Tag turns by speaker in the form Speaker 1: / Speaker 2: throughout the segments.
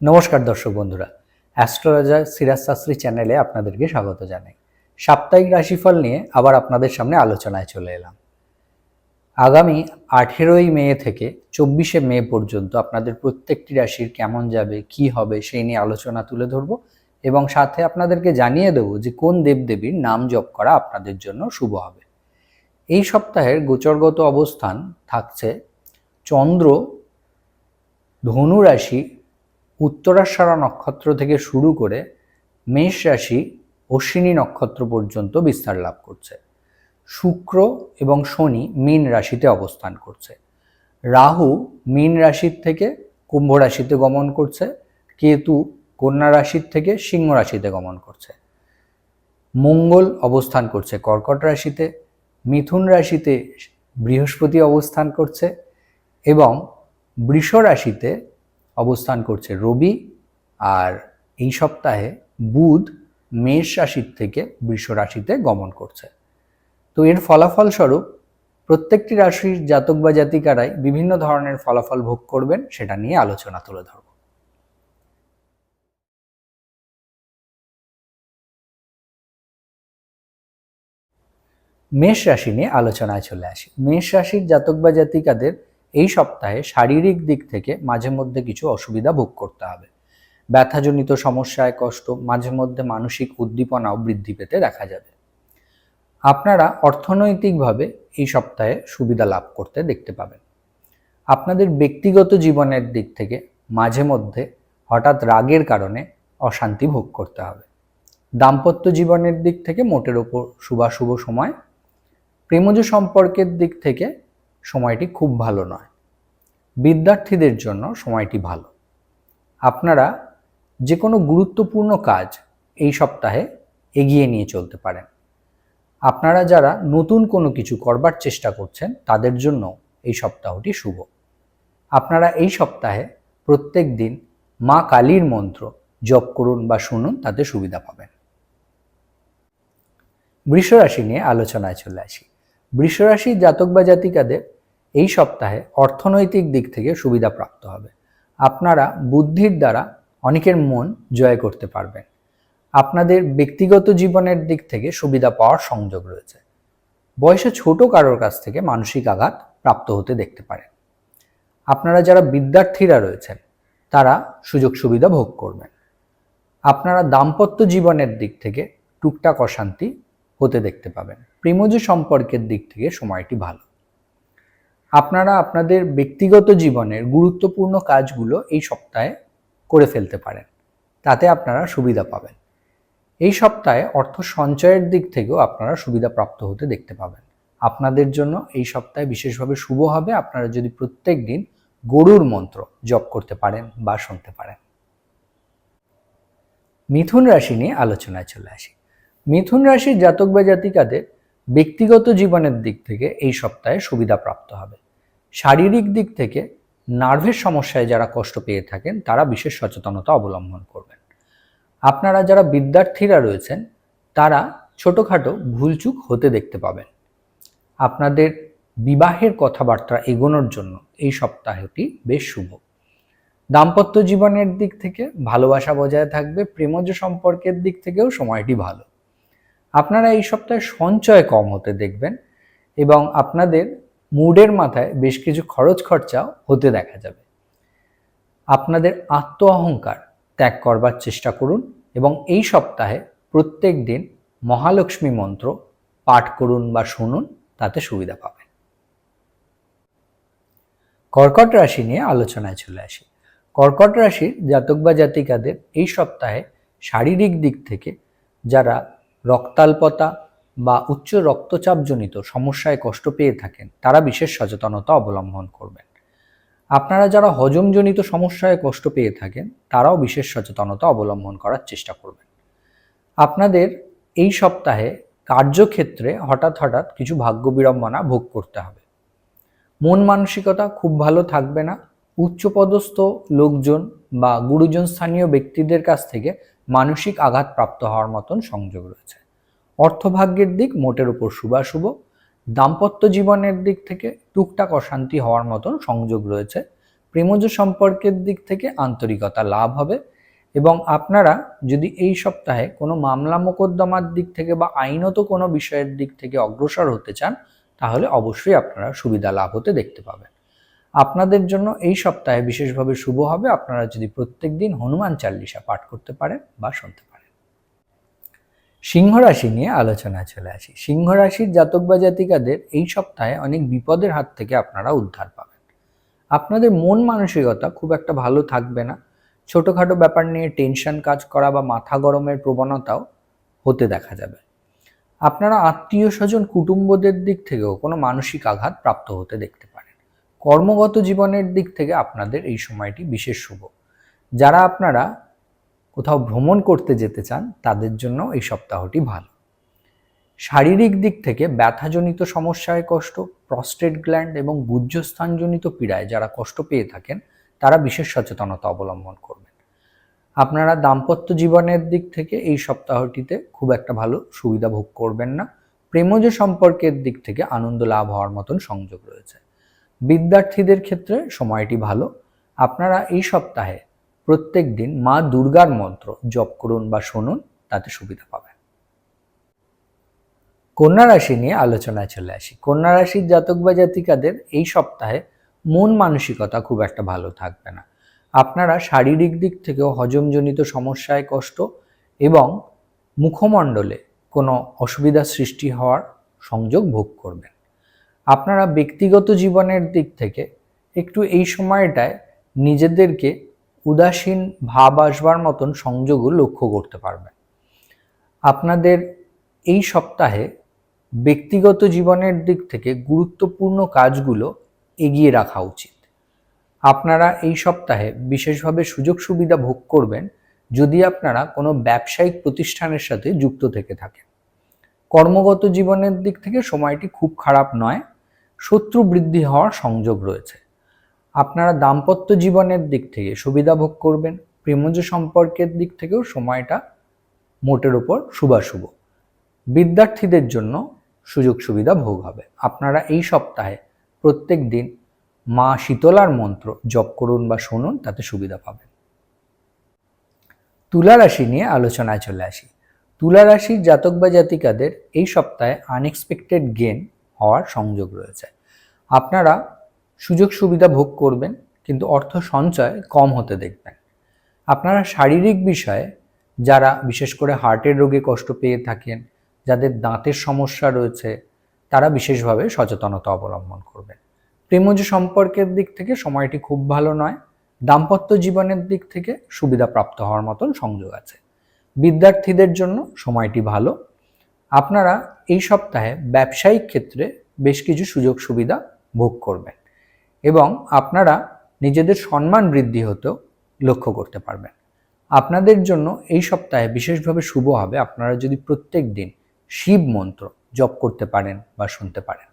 Speaker 1: নমস্কার দর্শক বন্ধুরা, অ্যাস্ট্রোলজার সিরাজ শাস্ত্রী চ্যানেলে আপনাদেরকে স্বাগত জানাই। সাপ্তাহিক রাশিফল নিয়ে আবার আপনাদের সামনে আলোচনায় চলে এলাম। আগামী আঠেরোই মে থেকে চব্বিশে মে পর্যন্ত আপনাদের প্রত্যেকটি রাশির কেমন যাবে, কি হবে, সেই নিয়ে আলোচনা তুলে ধরবো এবং সাথে আপনাদেরকে জানিয়ে দেবো যে কোন দেবদেবীর নাম জপ করা আপনাদের জন্য শুভ হবে। এই সপ্তাহের গোচরগত অবস্থান থাকছে চন্দ্র, ধনু রাশি উত্তরাষাঢ়া নক্ষত্র থেকে শুরু করে মেষ রাশি, অশ্বিনী নক্ষত্র পর্যন্ত বিস্তার লাভ করছে। শুক্র এবং শনি মীন রাশিতে অবস্থান করছে। রাহু মীন রাশির থেকে কুম্ভ রাশিতে গমন করছে। কেতু কন্যা রাশির থেকে সিংহ রাশিতে গমন করছে। মঙ্গল অবস্থান করছে কর্কট রাশিতে। মিথুন রাশিতে বৃহস্পতি অবস্থান করছে এবং বৃষ রাশিতে অবস্থান করছে রবি আর এই সপ্তাহে বুধ মেষ রাশির থেকে বৃষ রাশিতে গমন করছে। তো এর ফলাফল স্বরূপ প্রত্যেকটি রাশির জাতক বা জাতিকারাই বিভিন্ন ধরনের ফলাফল ভোগ করবেন সেটা নিয়ে আলোচনা তুলে ধরব। মেষ রাশি নিয়ে আলোচনায় চলে আসি। মেষ রাশির জাতক বা জাতিকাদের এই সপ্তাহে শারীরিক দিক থেকে মাঝে মধ্যে কিছু অসুবিধা ভোগ করতে হবে। ব্যথাজনিত সমস্যায় কষ্ট, মাঝে মধ্যে মানসিক উদ্দীপনাও বৃদ্ধি পেতে দেখা যাবে। আপনারা অর্থনৈতিকভাবে এই সপ্তাহে সুবিধা লাভ করতে দেখতে পাবেন। আপনাদের ব্যক্তিগত জীবনের দিক থেকে মাঝে মধ্যে হঠাৎ রাগের কারণে অশান্তি ভোগ করতে হবে। দাম্পত্য জীবনের দিক থেকে মোটের ওপর শুভাশুভ সময়। প্রেমজ সম্পর্কের দিক থেকে সময়টি খুব ভালো নয়। বিদ্যার্থীদের জন্য সময়টি ভালো। আপনারা যে কোনো গুরুত্বপূর্ণ কাজ এই সপ্তাহে এগিয়ে নিয়ে চলতে পারেন। আপনারা যারা নতুন কোনো কিছু করবার চেষ্টা করছেন, তাদের জন্য এই সপ্তাহটি শুভ। আপনারা এই সপ্তাহে প্রত্যেক দিন মা কালীর মন্ত্র জপ করুন বা শুনুন, তাতে সুবিধা পাবেন। বৃষরাশি নিয়ে আলোচনায় চলে আসি। বৃষরাশির জাতক বা জাতিকাদের এই সপ্তাহে অর্থনৈতিক দিক থেকে সুবিধা প্রাপ্ত হবে। আপনারা বুদ্ধির দ্বারা অনেকের মন জয় করতে পারবেন। আপনাদের ব্যক্তিগত জীবনের দিক থেকে সুবিধা পাওয়ার সংযোগ রয়েছে। বয়সে ছোট কারোর কাছ থেকে মানসিক আঘাত প্রাপ্ত হতে দেখতে পারেন। আপনারা যারা বিদ্যার্থীরা রয়েছেন, তারা সুযোগ সুবিধা ভোগ করবেন। আপনারা দাম্পত্য জীবনের দিক থেকে টুকটাক অশান্তি হতে দেখতে পাবেন। প্রেমজ সম্পর্কের দিক থেকে সময়টি ভালো। আপনারা আপনাদের ব্যক্তিগত জীবনের গুরুত্বপূর্ণ কাজগুলো এই সপ্তাহে করে ফেলতে পারেন। তাতে আপনারা সুবিধা পাবেন। এই সপ্তাহে অর্থ সঞ্চয়ের দিক থেকেও আপনারা সুবিধা প্রাপ্ত হতে দেখতে পাবেন। আপনাদের জন্য এই সপ্তাহে বিশেষভাবে শুভ হবে। আপনারা যদি প্রত্যেক দিন গরুর মন্ত্র জপ করতে পারেন বা শুনতে পারেন। মিথুন রাশি নিয়ে আলোচনায় চলে আসি। মিথুন রাশির জাতক বা জাতিকাদের ব্যক্তিগত জীবনের দিক থেকে এই সপ্তাহে সুবিধা প্রাপ্ত হবে। শারীরিক দিক থেকে নার্ভের সমস্যায় যারা কষ্ট পেয়ে থাকেন, তারা বিশেষ সচেতনতা অবলম্বন করবেন। আপনারা যারা বিদ্যার্থীরা রয়েছেন, তারা ছোটোখাটো ভুলচুক হতে দেখতে পাবেন। আপনাদের বিবাহের কথাবার্তা এগোনোর জন্য এই সপ্তাহটি বেশ শুভ। দাম্পত্য জীবনের দিক থেকে ভালোবাসা বজায় থাকবে, প্রেমজ সম্পর্কের দিক থেকেও সময়টি ভালো। আপনারা এই সপ্তাহে সঞ্চয় কম হতে দেখবেন এবং আপনাদের মুডের মাথায় বেশ কিছু খরচ খরচাও হতে দেখা যাবে। আপনাদের আত্ম অহংকার ত্যাগ করবার চেষ্টা করুন এবং এই সপ্তাহে প্রত্যেক দিন মহালক্ষ্মী মন্ত্র পাঠ করুন বা শুনুন, তাতে সুবিধা পাবেন। কর্কট রাশি নিয়ে আলোচনায় চলে আসি। কর্কট রাশির জাতক বা জাতিকাদের এই সপ্তাহে শারীরিক দিক থেকে যারা রক্তাল্পতা বা উচ্চ রক্তচাপজনিত সমস্যায় কষ্ট পেয়ে থাকেন, তারা বিশেষ সচেতনতা অবলম্বন করবেন। আপনারা যারা হজমজনিত সমস্যায় কষ্ট পেয়ে থাকেন, তারাও বিশেষ সচেতনতা অবলম্বন করার চেষ্টা করবেন। আপনাদের এই সপ্তাহে কার্যক্ষেত্রে হঠাৎ হঠাৎ কিছু ভাগ্য বিড়ম্বনা ভোগ করতে হবে। মন মানসিকতা খুব ভালো থাকবে না। উচ্চপদস্থ লোকজন বা গুরুজন স্থানীয় ব্যক্তিদের কাছ থেকে মানসিক আঘাত প্রাপ্ত হওয়ার মতন সংযোগ রয়েছে। অর্থভাগ্যের দিক মোটের উপর শুভাশুভ, দাম্পত্য জীবনের দিক থেকে টুকটাক অশান্তি হওয়ার মতন সংযোগ রয়েছে, প্রেমজ সম্পর্কের দিক থেকে আন্তরিকতা লাভ হবে এবং আপনারা যদি এই সপ্তাহে কোনো মামলা মোকদ্দমার দিক থেকে বা আইনত কোনো বিষয়ের দিক থেকে অগ্রসর হতে চান, তাহলে অবশ্যই আপনারা সুবিধা লাভ হতে দেখতে পাবেন। আপনাদের জন্য এই সপ্তাহে বিশেষভাবে শুভ হবে। আপনারা যদি প্রত্যেক দিন হনুমান চাল্লিশা পাঠ করতে পারেন বা শুনতে পারেন। সিংহ রাশি নিয়ে আলোচনায় চলে আসি। সিংহ রাশির জাতক বা জাতিকাদের এই সপ্তাহে অনেক বিপদের হাত থেকে আপনারা উদ্ধার পাবেন। আপনাদের মন মানসিকতা খুব একটা ভালো থাকবে না। ছোটোখাটো ব্যাপার নিয়ে টেনশন কাজ করা বা মাথা গরমের প্রবণতাও হতে দেখা যাবে। আপনারা আত্মীয় স্বজন, কুটুম্বদের দিক থেকেও কোনো মানসিক আঘাত প্রাপ্ত হতে দেখতে পারেন। কর্মগত জীবনের দিক থেকে আপনাদের এই সময়টি বিশেষ শুভ। যারা আপনারা কোথাও ভ্রমণ করতে যেতে চান, তাদের জন্য এই সপ্তাহটি ভালো। শারীরিক দিক থেকে ব্যথাজনিত সমস্যায় কষ্ট, প্রস্টেট গ্ল্যান্ড এবং গুজ্জস্থানজনিত পীড়ায় যারা কষ্ট পেয়ে থাকেন, তারা বিশেষ সচেতনতা অবলম্বন করবেন। আপনারা দাম্পত্য জীবনের দিক থেকে এই সপ্তাহটিতে খুব একটা ভালো সুবিধা ভোগ করবেন না। প্রেমজ সম্পর্কের দিক থেকে আনন্দ লাভ হওয়ার মতন সংযোগ রয়েছে। বিদ্যার্থীদের ক্ষেত্রে সময়টি ভালো। আপনারা এই সপ্তাহে প্রত্যেক দিন মা দুর্গার মন্ত্র জপ করুন বা শুনুন, তাতে সুবিধা পাবেন। কন্যা রাশি নিয়ে আলোচনায় চলে আসি। কন্যা রাশির জাতক বা জাতিকাদের এই সপ্তাহে মন মানসিকতা খুব একটা ভালো থাকবে না। আপনারা শারীরিক দিক থেকেও হজমজনিত সমস্যায় কষ্ট এবং মুখমণ্ডলে কোনো অসুবিধা সৃষ্টি হওয়ার সংযোগ ভোগ করবেন। আপনারা ব্যক্তিগত জীবনের দিক থেকে একটু এই সময়টায় নিজেদেরকে উদাসীন ভাব আসবার মতন সংযোগও লক্ষ্য করতে পারবেন। আপনাদের এই সপ্তাহে ব্যক্তিগত জীবনের দিক থেকে গুরুত্বপূর্ণ কাজগুলো এগিয়ে রাখা উচিত। আপনারা এই সপ্তাহে বিশেষভাবে সুযোগ সুবিধা ভোগ করবেন যদি আপনারা কোনো ব্যবসায়িক প্রতিষ্ঠানের সাথে যুক্ত থেকে থাকেন। কর্মগত জীবনের দিক থেকে সময়টি খুব খারাপ নয়। শত্রু বৃদ্ধি হওয়ার সংযোগ রয়েছে। আপনারা দাম্পত্য জীবনের দিক থেকে সুবিধা ভোগ করবেন, প্রেমজ সম্পর্কের দিক থেকেও সময়টা মোটের ওপর শুভাশুভ। বিদ্যার্থীদের জন্য সুযোগ সুবিধা ভোগ হবে। আপনারা এই সপ্তাহে প্রত্যেক দিন মা শীতলার মন্ত্র জপ করুন বা শুনুন, তাতে সুবিধা পাবেন। তুলা রাশি নিয়ে আলোচনায় চলে আসি। তুলা রাশির জাতক বা জাতিকাদের এই সপ্তাহে আনএক্সপেক্টেড গেন হওয়ার সংযোগ রয়েছে। আপনারা সুযোগ সুবিধা ভোগ করবেন, কিন্তু অর্থ সঞ্চয় কম হতে দেখবেন। আপনারা শারীরিক বিষয়ে যারা বিশেষ করে হার্টের রোগে কষ্ট পেয়ে থাকেন, যাদের দাঁতের সমস্যা রয়েছে, তারা বিশেষভাবে সচেতনতা অবলম্বন করবেন। প্রেমজ সম্পর্কের দিক থেকে সময়টি খুব ভালো নয়, দাম্পত্য জীবনের দিক থেকে সুবিধা প্রাপ্ত হওয়ার মতন সংযোগ আছে। বিদ্যার্থীদের জন্য সময়টি ভালো আপনারা এই সপ্তাহে ব্যবসায়িক ক্ষেত্রে বেশ কিছু সুযোগ সুবিধা ভোগ করবেন এবং আপনারা নিজেদের সম্মান বৃদ্ধি হতেও লক্ষ্য করতে পারবেন। আপনাদের জন্য এই সপ্তাহে বিশেষভাবে শুভ হবে আপনারা যদি প্রত্যেক দিন শিব মন্ত্র জপ করতে পারেন বা শুনতে পারেন।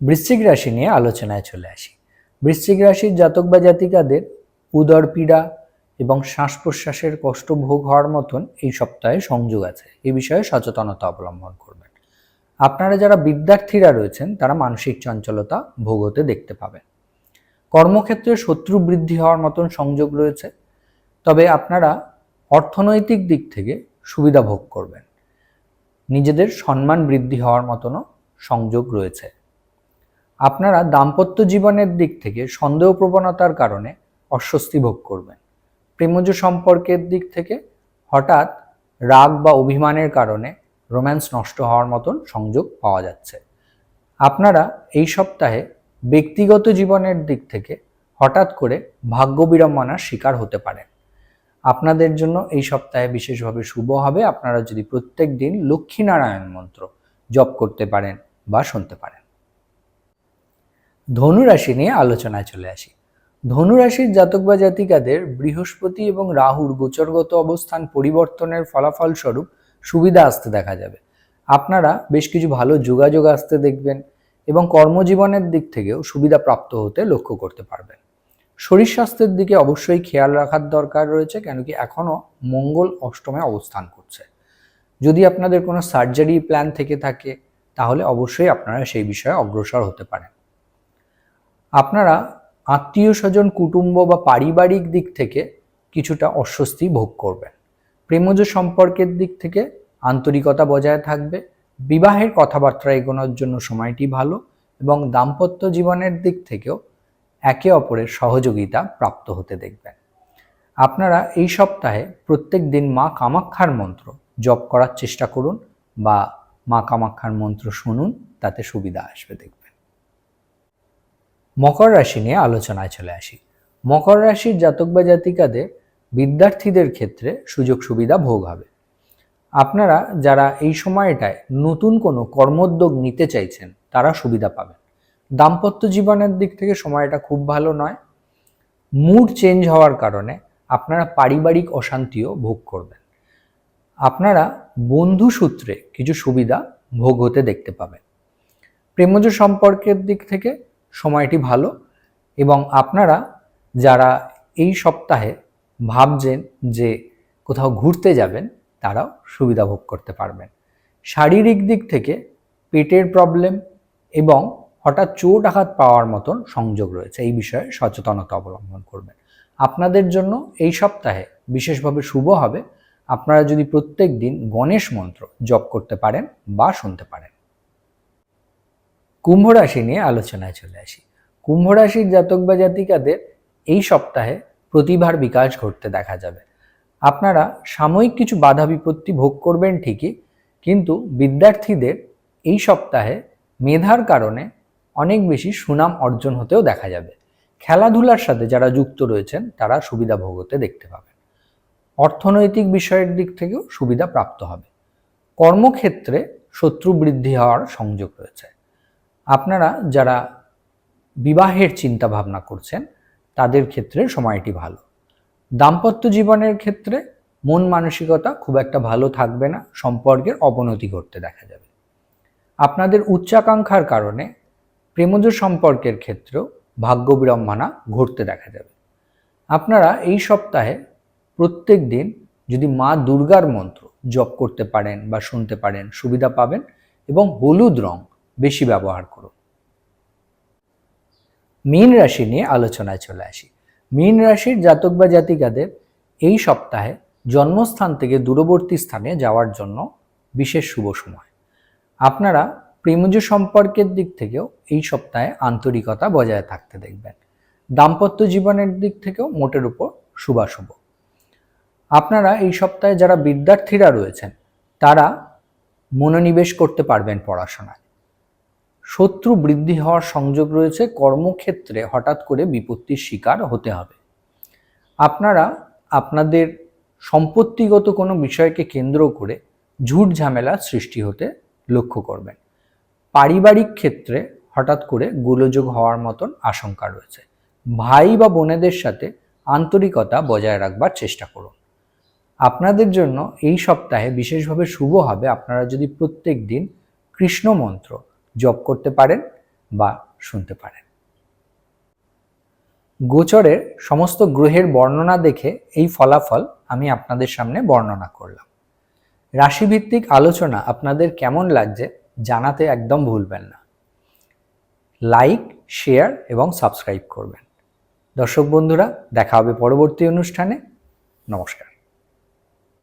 Speaker 1: বৃশ্চিক রাশি নিয়ে আলোচনায় চলে আসি। বৃশ্চিক রাশির জাতক বা জাতিকাদের উদর পীড়া এবং শ্বাস প্রশ্বাসের কষ্ট ভোগ হওয়ার মতন এই সপ্তাহে সংযোগ আছে। এই বিষয়ে সচেতনতা অবলম্বন করবেন। আপনারা যারা বিদ্যার্থীরা রয়েছেন, তারা মানসিক চঞ্চলতা ভোগ হতে দেখতে পাবেন। কর্মক্ষেত্রে শত্রু বৃদ্ধি হওয়ার মতন সংযোগ রয়েছে। তবে আপনারা অর্থনৈতিক দিক থেকে সুবিধা ভোগ করবেন। নিজেদের সম্মান বৃদ্ধি হওয়ার মতনও সংযোগ রয়েছে। আপনারা দাম্পত্য জীবনের দিক থেকে সন্দেহ প্রবণতার কারণে অস্বস্তি ভোগ করবেন। প্রেমজ সম্পর্কের দিক থেকে হঠাৎ রাগ বা অভিমানের কারণে রোম্যান্স নষ্ট হওয়ার মতন সংযোগ পাওয়া যাচ্ছে। আপনারা এই সপ্তাহে ব্যক্তিগত জীবনের দিক থেকে হঠাৎ করে ভাগ্য বিড়ম্বনার শিকার হতে পারেন। আপনাদের জন্য এই সপ্তাহে বিশেষভাবে শুভ হবে। আপনারা যদি প্রত্যেক দিন লক্ষ্মীনারায়ণ মন্ত্র জপ করতে পারেন বা শুনতে পারেন। ধনুরাশি নিয়ে আলোচনায় চলে আসি। ধনুরাশির জাতক বা জাতিকাদের বৃহস্পতি এবং রাহুর গোচরগত অবস্থান পরিবর্তনের ফলাফল স্বরূপ সুবিধা আসতে দেখা যাবে। আপনারা বেশ কিছু ভালো যোগাযোগ আসতে দেখবেন এবং কর্মজীবনের দিক থেকেও সুবিধা প্রাপ্ত হতে লক্ষ্য করতে পারবেন। শরীর স্বাস্থ্যের দিকে অবশ্যই খেয়াল রাখার দরকার রয়েছে কেন কি এখনও মঙ্গল অষ্টমে অবস্থান করছে। যদি আপনাদের কোনো সার্জারি প্ল্যান থেকে থাকে, তাহলে অবশ্যই আপনারা সেই বিষয়ে অগ্রসর হতে পারেন। আপনারা আত্মীয় স্বজন কুটুম্ব বা পারিবারিক দিক থেকে কিছুটা অস্বস্তি ভোগ করবেন। প্রেমজ সম্পর্কের দিক থেকে আন্তরিকতা বজায় থাকবে। বিবাহের কথাবার্তা এগোনোর জন্য সময়টি ভালো এবং দাম্পত্য জীবনের দিক থেকেও একে অপরের সহযোগিতা প্রাপ্ত হতে দেখবেন। আপনারা এই সপ্তাহে প্রত্যেক দিন মা কামাক্ষার মন্ত্র জপ করার চেষ্টা করুন বা মা কামাক্ষার মন্ত্র শুনুন, তাতে সুবিধা আসবে দেখবেন। মকর রাশি নিয়ে আলোচনায় চলে আসি। মকর রাশির জাতক বা জাতিকাদের বিদ্যার্থীদের ক্ষেত্রে সুযোগ সুবিধা ভোগ হবে। আপনারা যারা এই সময়টায় নতুন কোনো কর্মোদ্যোগ নিতে চাইছেন, তারা সুবিধা পাবেন। দাম্পত্য জীবনের দিক থেকে সময়টা খুব ভালো নয়। মুড চেঞ্জ হওয়ার কারণে আপনারা পারিবারিক অশান্তিও ভোগ করবেন। আপনারা বন্ধু সূত্রে কিছু সুবিধা ভোগ হতে দেখতে পাবেন। প্রেমজ সম্পর্কের দিক থেকে সময়টি ভালো এবং আপনারা যারা এই সপ্তাহে ভাবছেন যে কোথাও ঘুরতে যাবেন, তারাও সুবিধা ভোগ করতে পারবেন। শারীরিক দিক থেকে পেটের প্রবলেম এবং হঠাৎ চোট আঘাত পাওয়ার মতন সংযোগ রয়েছে, এই বিষয়ে সচেতনতা অবলম্বন করবেন। আপনাদের জন্য এই সপ্তাহে বিশেষভাবে শুভ হবে। আপনারা যদি প্রত্যেক দিন গণেশ মন্ত্র জপ করতে পারেন বা শুনতে পারেন। কুম্ভ রাশি নিয়ে আলোচনায় চলে আসি। কুম্ভ রাশির জাতক বা জাতিকাদের এই সপ্তাহে প্রতিভার বিকাশ ঘটতে দেখা যাবে। আপনারা সাময়িক কিছু বাধা বিপত্তি ভোগ করবেন ঠিকই, কিন্তু বিদ্যার্থীদের এই সপ্তাহে মেধার কারণে অনেক বেশি সুনাম অর্জন হতেও দেখা যাবে। খেলাধুলার সাথে যারা যুক্ত রয়েছেন, তারা সুবিধা ভোগ হতে দেখতে পাবেন। অর্থনৈতিক বিষয়ের দিক থেকেও সুবিধা প্রাপ্ত হবে। কর্মক্ষেত্রে শত্রু বৃদ্ধি হওয়ার সংযোগ রয়েছে। আপনারা যারা বিবাহের চিন্তা ভাবনা করছেন, তাদের ক্ষেত্রে সময়টি ভালো। দাম্পত্য জীবনের ক্ষেত্রে মন মানসিকতা খুব একটা ভালো থাকবে না, সম্পর্কের অবনতি ঘটতে দেখা যাবে। আপনাদের উচ্চাকাঙ্ক্ষার কারণে প্রেমজ সম্পর্কের ক্ষেত্রেও ভাগ্য বিড়ম্বনা ঘটতে দেখা যাবে। আপনারা এই সপ্তাহে প্রত্যেক দিন যদি মা দুর্গার মন্ত্র জপ করতে পারেন বা শুনতে পারেন, সুবিধা পাবেন এবং হলুদ রং বেশি ব্যবহার করুন। মীন রাশি নিয়ে আলোচনায় চলে আসি। মীন রাশির জাতক বা জাতিকাদের এই সপ্তাহে জন্মস্থান থেকে দূরবর্তী স্থানে যাওয়ার জন্য বিশেষ শুভ সময়। আপনারা প্রেমজ সম্পর্কের দিক থেকেও এই সপ্তাহে আন্তরিকতা বজায় থাকতে দেখবেন। দাম্পত্য জীবনের দিক থেকেও মোটের উপর শুভাশুভ। আপনারা এই সপ্তাহে যারা বিদ্যার্থীরা রয়েছেন, তারা মনোনিবেশ করতে পারবেন পড়াশোনায়। শত্রু বৃদ্ধি হওয়ার সংযোগ রয়েছে কর্মক্ষেত্রে, হঠাৎ করে বিপত্তির শিকার হতে হবে। আপনারা আপনাদের সম্পত্তিগত কোনো বিষয়কে কেন্দ্র করে ঝুট ঝামেলা সৃষ্টি হতে লক্ষ্য করবেন। পারিবারিক ক্ষেত্রে হঠাৎ করে গোলযোগ হওয়ার মতন আশঙ্কা রয়েছে। ভাই বা বোনেদের সাথে আন্তরিকতা বজায় রাখবার চেষ্টা করুন। আপনাদের জন্য এই সপ্তাহে বিশেষভাবে শুভ হবে। আপনারা যদি প্রত্যেক দিন কৃষ্ণ মন্ত্র জপ করতে পারেন বা শুনতে পারেন। গোচরের সমস্ত গ্রহের বর্ণনা দেখে এই ফলাফল আমি আপনাদের সামনে বর্ণনা করলাম। রাশিভিত্তিক আলোচনা আপনাদের কেমন লাগছে জানাতে একদম ভুলবেন না। লাইক, শেয়ার এবং সাবস্ক্রাইব করবেন। দর্শক বন্ধুরা, দেখা হবে পরবর্তী অনুষ্ঠানে। নমস্কার।